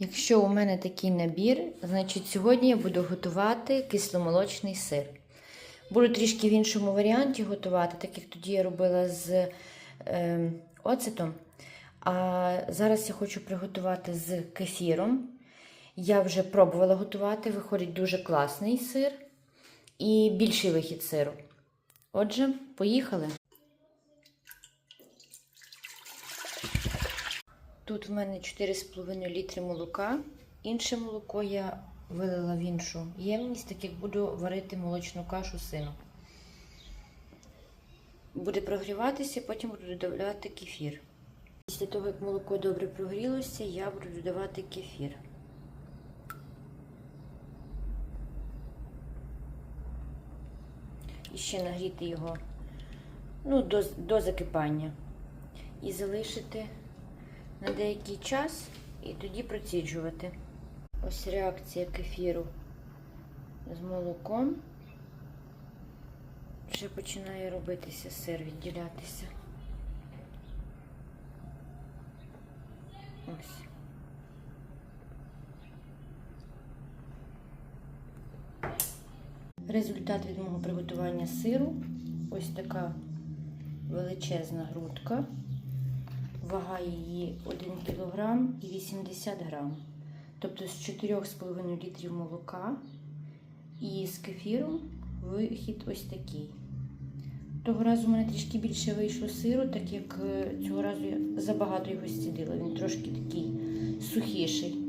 Якщо у мене такий набір, значить сьогодні я буду готувати кисломолочний сир. Буду трішки в іншому варіанті готувати, так як тоді я робила з е, оцетом. А зараз я хочу приготувати з кефіром. Я вже пробувала готувати, виходить дуже класний сир і більший вихід сиру. Отже, поїхали. Тут в мене 4,5 літри молока. Інше молоко я вилила в іншу ємність, так як буду варити молочну кашу сину. Буде прогріватися, потім буду додавати кефір. Після того, як молоко добре прогрілося, я буду додавати кефір. І ще нагріти його ну, до, до закипання. І залишити на деякий час і тоді проціджувати. Ось реакція кефіру з молоком. Вже починає робитися сир, відділятися. Ось. Результат від мого приготування сиру. Ось така величезна грудка. Вага її 1 кг і 80 грам. Тобто з 4,5 літрів молока і з кефіром вихід ось такий. Того разу в мене трішки більше вийшло сиру, так як е, цього разу я забагато його стідила. Він трошки такий сухіший.